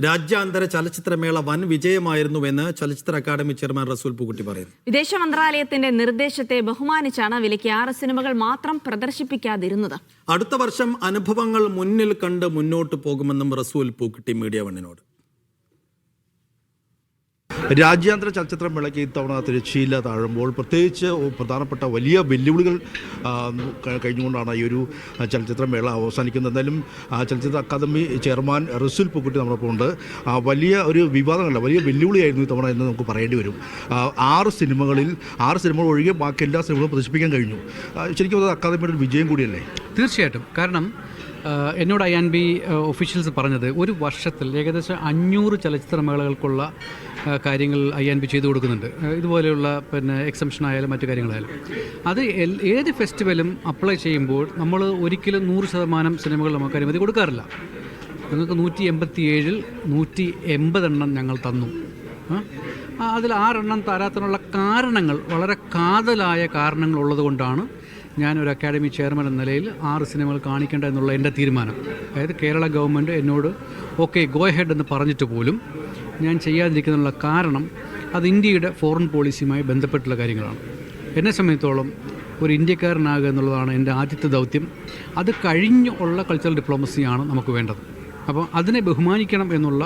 രാജ്യാന്തര ചലച്ചിത്രമേള വൻ വിജയമായിരുന്നുവെന്ന് ചലച്ചിത്ര അക്കാദമി ചെയർമാൻ റസൂൽ പൂക്കുട്ടി പറയുന്നു. വിദേശ മന്ത്രാലയത്തിന്റെ നിർദ്ദേശത്തെ ബഹുമാനിച്ചാണ് വിലയ്ക്ക് ആറ് സിനിമകൾ മാത്രം പ്രദർശിപ്പിക്കാതിരുന്നത്. അടുത്ത വർഷം അനുഭവങ്ങൾ മുന്നിൽ കണ്ട് മുന്നോട്ട് പോകുമെന്നും റസൂൽ പൂക്കുട്ടി മീഡിയ വണ്ണിനോട്. രാജ്യാന്തര ചലച്ചിത്ര മേളയ്ക്ക് ഇത്തവണ തിരശ്ശീല താഴുമ്പോൾ പ്രത്യേകിച്ച് പ്രധാനപ്പെട്ട വലിയ വെല്ലുവിളികൾ കഴിഞ്ഞുകൊണ്ടാണ് ഈ ഒരു ചലച്ചിത്ര മേള അവസാനിക്കുന്നത്. എന്തായാലും ചലച്ചിത്ര അക്കാദമി ചെയർമാൻ റസുൽ പുക്കുട്ടി നമ്മളൊപ്പം ഉണ്ട്. വലിയ ഒരു വിവാദങ്ങളല്ല വലിയ വെല്ലുവിളിയായിരുന്നു ഇത്തവണ എന്ന് നമുക്ക് പറയേണ്ടി വരും. ആറ് സിനിമകളിൽ ആറ് സിനിമകൾ ഒഴികെ ബാക്കി എല്ലാ സിനിമകളും പ്രദർശിപ്പിക്കാൻ കഴിഞ്ഞു. ശരിക്കും അത് അക്കാദമിയുടെ ഒരു വിജയം കൂടിയല്ലേ? തീർച്ചയായിട്ടും. കാരണം എന്നോട് ഐ ആൻ ബി ഒഫീഷ്യൽസ് പറഞ്ഞത് ഒരു വർഷത്തിൽ ഏകദേശം അഞ്ഞൂറ് ചലച്ചിത്രമേളകൾക്കുള്ള കാര്യങ്ങൾ ഐ ആൻ ബി ചെയ്തു കൊടുക്കുന്നുണ്ട്. ഇതുപോലെയുള്ള പിന്നെ എക്സംഷൻ ആയാലും മറ്റു കാര്യങ്ങളായാലും. അത് ഏത് ഫെസ്റ്റിവലും അപ്ലൈ ചെയ്യുമ്പോൾ നമ്മൾ ഒരിക്കലും നൂറ് ശതമാനം സിനിമകൾ നമുക്ക് അനുമതി കൊടുക്കാറില്ല. നിങ്ങൾക്ക് നൂറ്റി എൺപത്തി ഏഴിൽ നൂറ്റി എൺപതെണ്ണം ഞങ്ങൾ തന്നു അതിൽ ആറെണ്ണം തരാത്തിനുള്ള കാരണങ്ങൾ വളരെ കാതലായ കാരണങ്ങൾ ഉള്ളതുകൊണ്ടാണ് ഞാൻ ഒരു അക്കാഡമി ചെയർമാൻ എന്ന നിലയിൽ ആറ് സിനിമകൾ കാണിക്കേണ്ട എന്നുള്ള എന്റെ തീരുമാനം. അതായത് കേരള ഗവൺമെന്റ് എന്നോട് ഓക്കെ ഗോ ഹെഡ് എന്ന് പറഞ്ഞിട്ട് പോലും ഞാൻ ചെയ്യാതിരിക്കുന്നതിനുള്ള കാരണം അത് ഇന്ത്യയുടെ ഫോറിൻ പോളിസിയുമായി ബന്ധപ്പെട്ടുള്ള കാര്യങ്ങളാണ്. എന്നെ സംബന്ധിച്ചോളം ഒരു ഇന്ത്യക്കാരനാകുക എന്നുള്ളതാണ് എന്റെ ആദ്യത്തെ ദൗത്യം. അത് കഴിഞ്ഞുള്ള കൾച്ചറൽ ഡിപ്ലോമസിയാണ് നമുക്ക് വേണ്ടത്. അപ്പോൾ അതിനെ ബഹുമാനിക്കണം എന്നുള്ള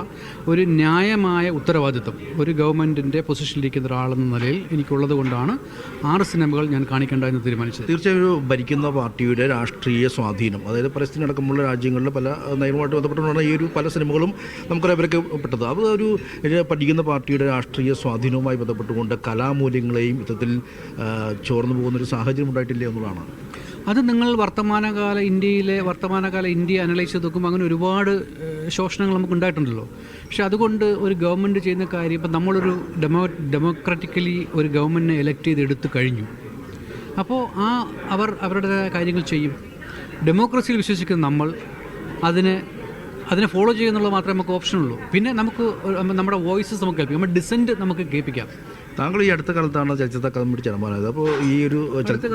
ഒരു ന്യായമായ ഉത്തരവാദിത്വം ഒരു ഗവൺമെന്റിന്റെ പൊസിഷനിലിരിക്കുന്ന ഒരാളെന്ന നിലയിൽ എനിക്കുള്ളത് കൊണ്ടാണ് ആറ് സിനിമകൾ ഞാൻ കാണിക്കേണ്ട എന്ന് തീരുമാനിച്ചത്. തീർച്ചയായും ഭരിക്കുന്ന പാർട്ടിയുടെ രാഷ്ട്രീയ സ്വാധീനം അതായത് പലസ്തീൻ അടക്കമുള്ള രാജ്യങ്ങളിൽ പല നയവുമായിട്ട് ബന്ധപ്പെട്ടുകൊണ്ടാണ് ഈ ഒരു പല സിനിമകളും നമുക്കറിയാം ഇവരൊക്കെ പെട്ടത് അത് ഒരു പഠിക്കുന്ന പാർട്ടിയുടെ രാഷ്ട്രീയ സ്വാധീനവുമായി ബന്ധപ്പെട്ടുകൊണ്ട് കലാമൂല്യങ്ങളെയും ആ, ചോർന്നു പോകുന്നൊരു സാഹചര്യം ഉണ്ടായിട്ടില്ല എന്നുള്ളതാണ്. അത് നിങ്ങൾ വർത്തമാനകാല ഇന്ത്യയിലെ വർത്തമാനകാല ഇന്ത്യ അനലൈസ് ചെയ്ത് നോക്കുമ്പോൾ അങ്ങനെ ഒരുപാട് ശോഷണങ്ങൾ നമുക്ക് ഉണ്ടായിട്ടുണ്ടല്ലോ. പക്ഷെ അതുകൊണ്ട് ഒരു ഗവൺമെന്റ് ചെയ്യുന്ന കാര്യം ഇപ്പം നമ്മളൊരു ഡെമോ ഡെമോക്രാറ്റിക്കലി ഒരു ഗവൺമെന്റിനെ എലക്ട് ചെയ്ത് എടുത്തു കഴിഞ്ഞു. അപ്പോൾ ആ അവർ അവരുടെ കാര്യങ്ങൾ ചെയ്യും. ഡെമോക്രസിയിൽ വിശ്വസിക്കുന്ന നമ്മൾ അതിനെ അതിനെ ഫോളോ ചെയ്യുന്നുള്ള മാത്രമേ നമുക്ക് ഓപ്ഷൻ ഉള്ളൂ. പിന്നെ നമുക്ക് നമ്മുടെ വോയിസസ് നമുക്ക് കേൾപ്പിക്കാം. നമ്മുടെ ഡിസെന്റ് നമുക്ക് കേൾപ്പിക്കാം. താങ്കൾ ഈ അടുത്ത കാലത്താണ് ചലച്ചിത്ര അക്കാദമിയുടെ ചെയർമാനായത് അപ്പോൾ ഈ ഒരു അടുത്ത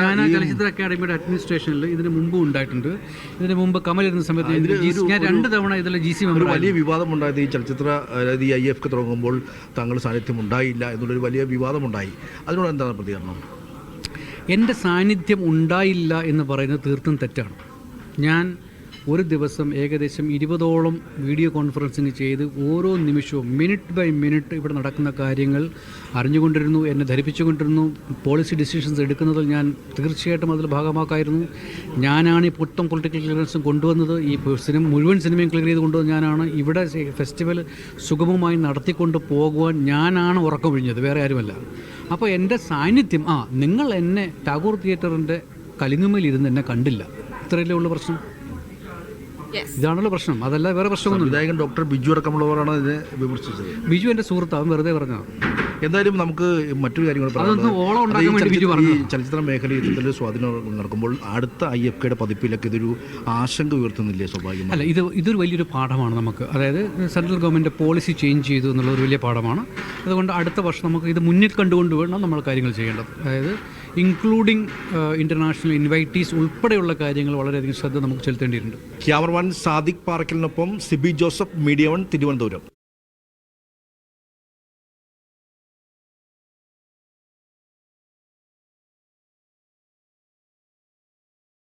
ഞാൻ ചലച്ചിത്ര അക്കാദമിയുടെ അഡ്മിനിസ്ട്രേഷനിൽ ഇതിന് മുമ്പും ഉണ്ടായിട്ടുണ്ട്. ഇതിന് മുമ്പ് കമൽ ഇരുന്ന സമയത്ത് ഞാൻ ഇതിൽ രണ്ട് തവണ ഇതിൽ ജി സി ഒരു മെമ്പർ വലിയ വിവാദം ഉണ്ടായത് ഈ ചലച്ചിത്ര അതായത് ഈ ഐ എഫ് തുടങ്ങുമ്പോൾ താങ്കൾ സാന്നിധ്യം ഉണ്ടായില്ല എന്നുള്ളൊരു വലിയ വിവാദമുണ്ടായി അതിനോട് എന്താണ് പ്രതികരണം? എന്റെ സാന്നിധ്യം ഉണ്ടായില്ല എന്ന് പറയുന്നത് തീർത്തും തെറ്റാണ്. ഞാൻ ഒരു ദിവസം ഏകദേശം ഇരുപതോളം വീഡിയോ കോൺഫറൻസിങ് ചെയ്ത് ഓരോ നിമിഷവും മിനിറ്റ് ബൈ മിനിറ്റ് ഇവിടെ നടക്കുന്ന കാര്യങ്ങൾ അറിഞ്ഞുകൊണ്ടിരുന്നു എന്നെ ധരിപ്പിച്ചുകൊണ്ടിരുന്നു. പോളിസി ഡിസിഷൻസ് എടുക്കുന്നതിൽ ഞാൻ തീർച്ചയായിട്ടും അതിൽ ഭാഗമാക്കായിരുന്നു. ഞാനാണ് ഈ പൊട്ടം പൊളിറ്റിക്കൽ ക്ലിയറൻസും കൊണ്ടുവന്നത്. ഈ സിനിമ മുഴുവൻ സിനിമയും ക്ലിയർ ചെയ്ത് കൊണ്ടുവന്നത് ഞാനാണ്. ഇവിടെ ഫെസ്റ്റിവൽ സുഗമമായി നടത്തിക്കൊണ്ട് പോകുവാൻ ഞാനാണ് ഉറക്കമൊഴിഞ്ഞത് വേറെ ആരുമല്ല. അപ്പോൾ എന്റെ സാന്നിധ്യം ആ നിങ്ങൾ എന്നെ ടാഗോർ തിയേറ്ററിന്റെ കലിങ്ങുമേൽ ഇരുന്ന് എന്നെ കണ്ടില്ല. ഇത്രയല്ലേ ഉള്ള പ്രശ്നം? ഇതാണല്ലോ പ്രശ്നം. അതല്ല വേറെ പ്രശ്നമൊന്നും വിധായകൻ ഡോക്ടർ ബിജു അടക്കമുള്ളവരാണ് ഇതിനെ വിമർശിച്ചത്. ബിജു എന്റെ സുഹൃത്ത് അവൻ വെറുതെ പറഞ്ഞതാണ് എന്തായാലും നമുക്ക് മറ്റൊരു കാര്യങ്ങൾ പറയാം ചലച്ചിത്ര-. മേഖലയിൽ ഇത്തരത്തിലൊരു സ്വാധീനം നടക്കുമ്പോൾ അടുത്ത ഐ എഫ് കെയുടെ പതിപ്പിലൊക്കെ ഇതൊരു ആശങ്ക ഉയർത്തുന്നില്ലേ സ്വാഭാവികം അല്ല ഇത് ഇതൊരു വലിയൊരു പാഠമാണ് നമുക്ക്. അതായത് സെൻട്രൽ ഗവൺമെന്റ് പോളിസി ചേഞ്ച് ചെയ്തു എന്നുള്ള ഒരു വലിയ പാഠമാണ്. അതുകൊണ്ട് അടുത്ത വർഷം നമുക്ക് ഇത് മുന്നിൽ കണ്ടുകൊണ്ട് വേണം നമ്മൾ കാര്യങ്ങൾ ചെയ്യേണ്ടത്. അതായത് ഇൻക്ലൂഡിങ് ഇന്റർനാഷണൽ ഇൻവൈറ്റീസ് ഉൾപ്പെടെയുള്ള കാര്യങ്ങൾ വളരെയധികം ശ്രദ്ധ നമുക്ക് ചെലുത്തേണ്ടിയിട്ടുണ്ട്. ക്യാമറമാൻ സാദിഖ് പാർക്കിനൊപ്പം സിബി ജോസഫ് മീഡിയ വൺ തിരുവനന്തപുരം.